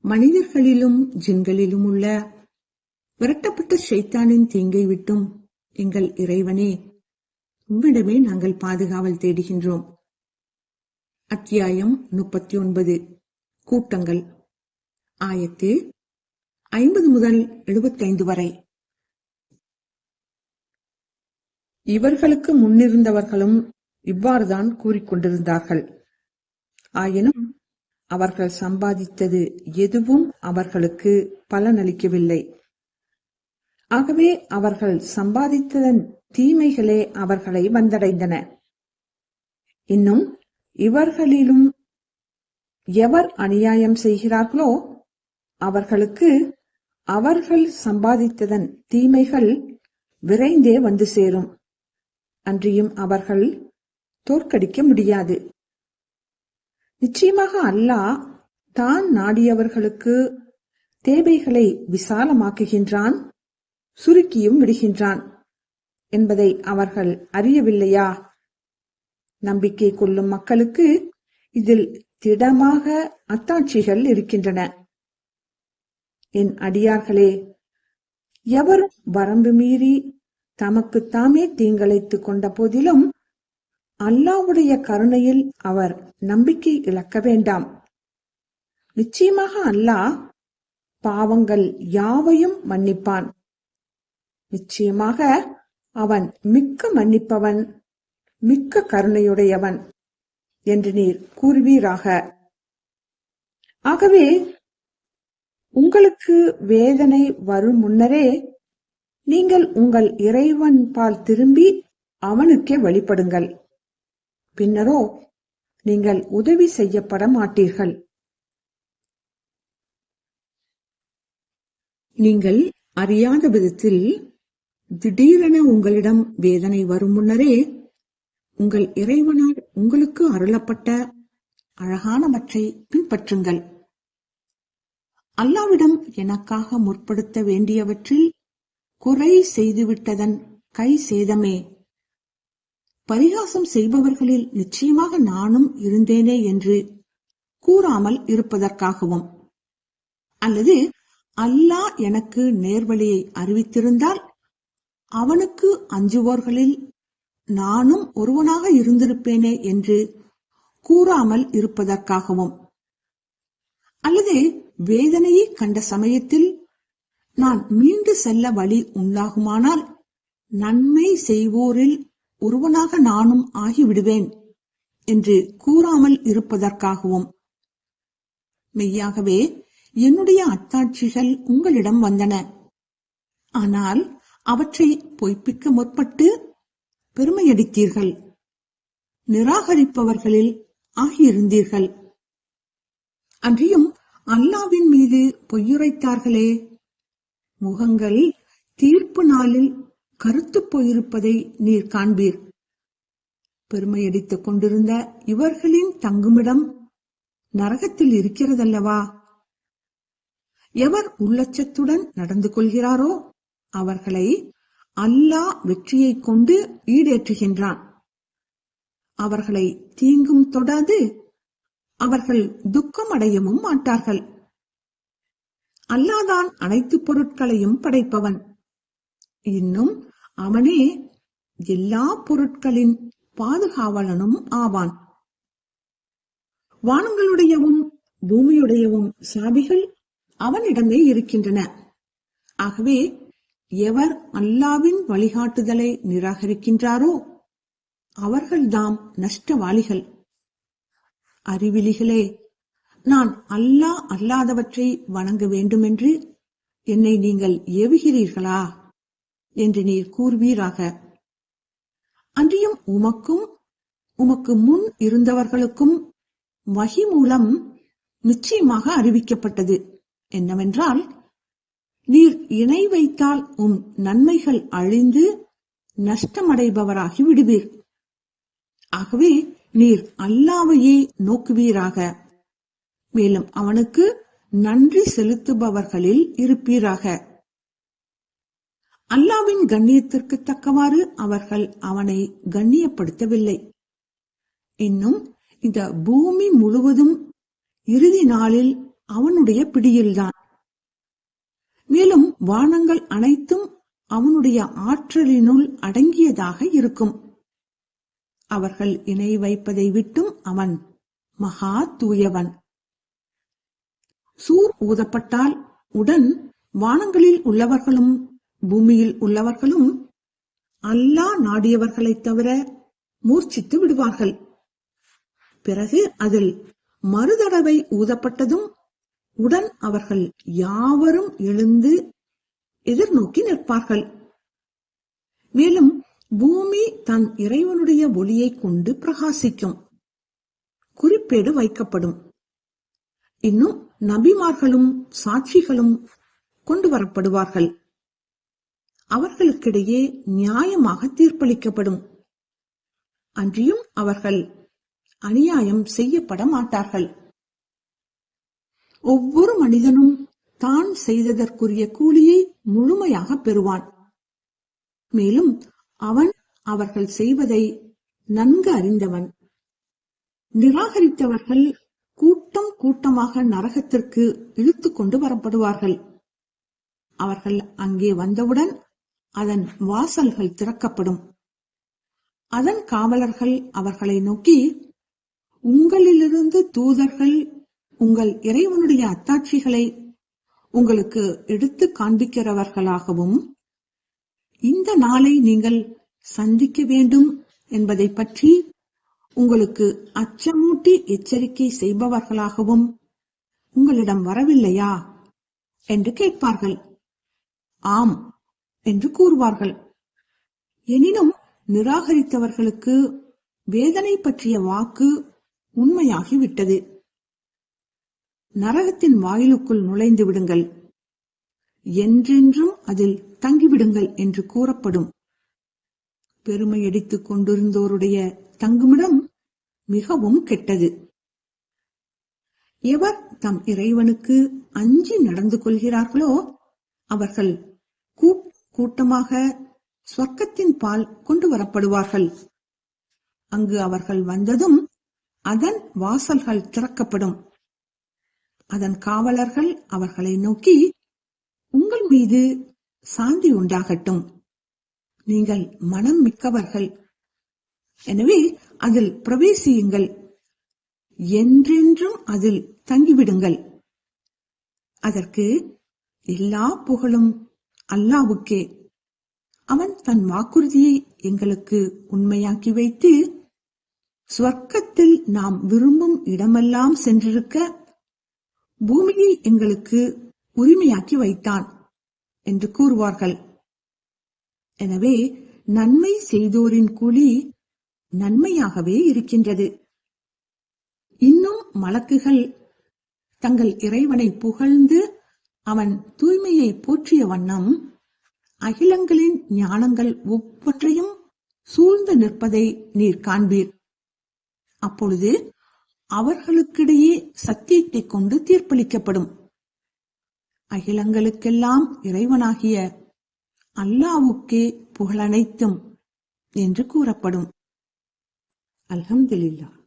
மனிதர்களிலும் ஜின்களிலும் உள்ள விரட்டப்பட்ட ஷைத்தானின் தீங்கை விட்டும் எங்கள் இறைவனே உம்மிடமே நாங்கள் பாதுகாவல் தேடுகின்றோம். அத்தியாயம் முப்பத்தி ஒன்பது கூட்டங்கள். ஆயத்து ஐம்பது முதல் எழுபத்தைந்து வரை. இவர்களுக்கு முன்னிருந்தவர்களும் இவ்வாறுதான் கூறிக்கொண்டிருந்தார்கள். ஆயினும் அவர்கள் சம்பாதித்தது எதுவும் அவர்களுக்கு பலனளிக்கவில்லை. ஆகவே அவர்கள் சம்பாதித்ததன் தீமைகளே அவர்களை வந்தடைந்தன. இன்னும் இவர்களிலும் எவர் அநியாயம் செய்கிறார்களோ அவர்களுக்கு அவர்கள் சம்பாதித்ததன் தீமைகள் விரைந்தே வந்து சேரும். அன்றியும் அவர்கள் தோற்கடிக்க முடியாது. நிச்சயமாக அல்லாஹ் தான் நாடியவர்களுக்கு தேவைகளை விசாலமாக்குகின்றான் சுருக்கியும் விடுகின்றான் என்பதை அவர்கள் அறியவில்லையா? நம்பிக்கை கொள்ளும் மக்களுக்கு இதில் திடமாக அத்தாட்சிகள் இருக்கின்றன. என் அடியார்களே எவரும் வரம்பு மீறி தமக்குத்தாமே தீங்கிழைத்துக் கொண்ட போதிலும் அல்லாவுடைய கருணையில் அவர் நம்பிக்கை இழக்க வேண்டாம். நிச்சயமாக அல்லாஹ் பாவங்கள் யாவையும் மன்னிப்பான். நிச்சயமாக அவன் மிக்க மன்னிப்பவன் மிக்க கருணையுடையவன் என்று நீர் கூறுவீராக. ஆகவே உங்களுக்கு வேதனை வரும் முன்னரே நீங்கள் உங்கள் இறைவன் பால் திரும்பி அவனுக்கே வழிபடுங்கள். பின்னரோ நீங்கள் உதவி செய்யப்பட மாட்டீர்கள் நீங்கள் அறியாத விதத்தில் திடீரென உங்களிடம் வேதனை வரும் முன்னரே உங்கள் இறைவனால் உங்களுக்கு அருளப்பட்ட அழகானவற்றை பின்பற்றுங்கள். அல்லாவிடம் எனக்காக முற்படுத்த வேண்டியவற்றில் குறை செய்துவிட்டதன் கை சேதமே. பரிகாசம் செய்பவர்களில் நிச்சயமாக நானும் இருந்தேனே என்று கூறாமல் இருப்பதற்காகவும். அல்லது அல்லாஹ் எனக்கு நேர்வழியை அறிவித்திருந்தால் அவனுக்கு அஞ்சுவோர்களில் நானும் ஒருவனாக இருந்திருப்பேனே என்று கூறாமல் இருப்பதற்காகவும். அல்லது வேதனையை கண்ட சமயத்தில் நான் மீண்டு செல்ல வழி உண்டாகுமானால் நன்மை செய்வோரில் ஒருவனாக நானும் ஆகிவிடுவேன் என்று கூறாமல் இருப்பதற்காகவும். மெய்யாகவே என்னுடைய அத்தாட்சிகள் உங்களிடம் வந்தன. ஆனால் அவற்றை பொய்ப்பிக்க முற்பட்டு பெருமையடித்தீர்கள். நிராகரிப்பவர்களில் ஆகியிருந்தீர்கள். அன்றியும் அல்லாவின் மீது பொய்யுரைத்தார்களே. முகங்கள் தீர்ப்பு நாளில் கருத்து போயிருப்பதை நீர் காண்பீர். பெருமையடித்துக் கொண்டிருந்த இவர்களின் தங்குமிடம் நரகத்தில் இருக்கிறதல்லவா? எவர் உள்ளச்சத்துடன் நடந்து கொள்கிறாரோ அவர்களை அல்லாஹ் வெற்றியை கொண்டு ஈடேற்றுகின்றான். அவர்களை தீங்கும் தொடாது அவர்கள் துக்கம் அடையவும் மாட்டார்கள். அல்லாதான் அனைத்து பொருட்களையும் படைப்பவன். இன்னும் அவனே எல்லா பொருட்களின் பாதுகாவலனும் ஆவான். வானங்களுடையவும் பூமியுடையவும் சாவிகள் அவனிடமே இருக்கின்றன. ஆகவே எவர் அல்லாவின் வழிகாட்டுதலை நிராகரிக்கின்றாரோ அவர்கள்தாம் நஷ்டவாளிகள். அறிவிலிகளே நான் அல்லாஹ் அல்லாதவற்றை வணங்க வேண்டுமென்று என்னை நீங்கள் ஏவுகிறீர்களா? என்று நீர் கூறுவீராக. அன்றியும் உமக்கும் உமக்கு முன் இருந்தவர்களுக்கும் வகி மூலம் நிச்சயமாக அறிவிக்கப்பட்டது. என்னவென்றால் நீர் இணை வைத்தால் உம் நன்மைகள் அழிந்து நஷ்டமடைபவராகி விடுவீர். ஆகவே நீர் அல்லாவையே நோக்குவீராக. மேலும் அவனுக்கு நன்றி செலுத்துபவர்களில் இருப்பீராக. அல்லாவின் கண்ணியத்திற்கு தக்கவாறு அவர்கள் அவனை கண்ணியப்படுத்தவில்லை. இன்னும் இந்த பூமி முழுவதும் இறுதி நாளில் அவனுடைய பிடியில்தான். மேலும் வானங்கள் அனைத்தும் அவனுடைய ஆற்றலினுள் அடங்கியதாக இருக்கும். அவர்கள் இணை வைப்பதை விட்டும் அவன் மகா தூயவன். சூர் ஊதப்பட்டால் உடன் வானங்களில் உள்ளவர்களும் பூமியில் உள்ளவர்களும் அல்லாஹ் நாடியவர்களைத் தவிர மூர்ச்சித்து விடுவார்கள். பிறகு அதில் மறுதடவை ஊதப்பட்டதும் உடன் அவர்கள் யாவரும் எழுந்து எதிர்நோக்கி நிற்பார்கள். மேலும் பூமி தன் இறைவனுடைய ஒளியை கொண்டு பிரகாசிக்கும் குறிப்பேடு வைக்கப்படும். இன்னும் நபிமார்களும் சாட்சிகளும் கொண்டு வரப்படுவார்கள். அவர்களுக்கிடையே நியாயமாக தீர்ப்பளிக்கப்படும். அன்றியும் அவர்கள் அநியாயம் செய்யப்பட மாட்டார்கள். ஒவ்வொரு மனிதனும் தான் செய்ததற்குரிய கூலியை முழுமையாக பெறுவான். மேலும் அவன் அவர்கள் செய்வதை நன்கு அறிந்தவன். நிராகரித்தவர்கள் கூட்டம் கூட்டமாக நரகத்திற்கு இழுத்துக்கொண்டு வரப்படுவார்கள். அவர்கள் அங்கே வந்தவுடன் அதன் வாசல்கள் திறக்கப்படும். அதன் காவலர்கள் அவர்களை நோக்கி உங்களிலிருந்து தூதர்கள் உங்கள் இறைவனுடைய அத்தாட்சிகளை உங்களுக்கு எடுத்து காண்பிக்கிறவர்களாகவும் இந்த நாளை நீங்கள் சந்திக்க வேண்டும் என்பதை பற்றி உங்களுக்கு அச்சமூட்டி எச்சரிக்கை செய்பவர்களாகவும் உங்களிடம் வரவில்லையா? என்று கேட்பார்கள். ஆம் என்று கூறுவார்கள். எனினும் நிராகரித்தவர்களுக்கு வேதனை பற்றிய வாக்கு உண்மையாகிவிட்டது. நரகத்தின் வாயிலுக்குள் நுழைந்து விடுங்கள். என்றென்றும் அதில் தங்கிவிடுங்கள் என்று கூறப்படும். பெருமையடித்துக் கொண்டிருந்தோருடைய தங்குமிடம் மிகவும் கெட்டது. எவர் தம் இறைவனுக்கு அஞ்சி நடந்து கொள்கிறார்களோ அவர்கள் கூட்டமாக சொர்க்கத்தின் பால் கொண்டு வரப்படுவார்கள். அங்கு அவர்கள் வந்ததும் அதன் வாசல்கள் திறக்கப்படும். அதன் காவலர்கள் அவர்களை நோக்கி உங்கள் மீது சாந்தி உண்டாகட்டும். நீங்கள் மனம் மிக்கவர்கள். எனவே அதில் பிரவேசியுங்கள். என்றென்றும் அதில் தங்கிவிடுங்கள். அதற்கு எல்லா புகழும் அல்லாவுக்கே. அவன் தன் வாக்குறுதியை எங்களுக்கு உண்மையாக்கி வைத்து சுவர்க்கத்தில் நாம் விரும்பும் இடமெல்லாம் சென்றிருக்க பூமியை எங்களுக்கு உரிமையாக்கி வைத்தான் என்று கூறுவார்கள். எனவே நன்மை செய்தோரின் கூலி நன்மையாகவே இருக்கின்றது. இன்னும் மலக்குகள் தங்கள் இறைவனை புகழ்ந்து அவன் தூய்மையை போற்றிய வண்ணம் அகிலங்களின் ஞானங்கள் ஒவ்வொன்றையும் சூழ்ந்து நிற்பதை நீர் காண்பீர். அப்பொழுது அவர்களுக்கிடையே சத்தியத்தை கொண்டு தீர்ப்பளிக்கப்படும். அகிலங்களுக்கெல்லாம் இறைவனாகிய அல்லாவுக்கே புகழனைத்தும் என்று கூறப்படும். அல்ஹம்துலில்லாஹ்.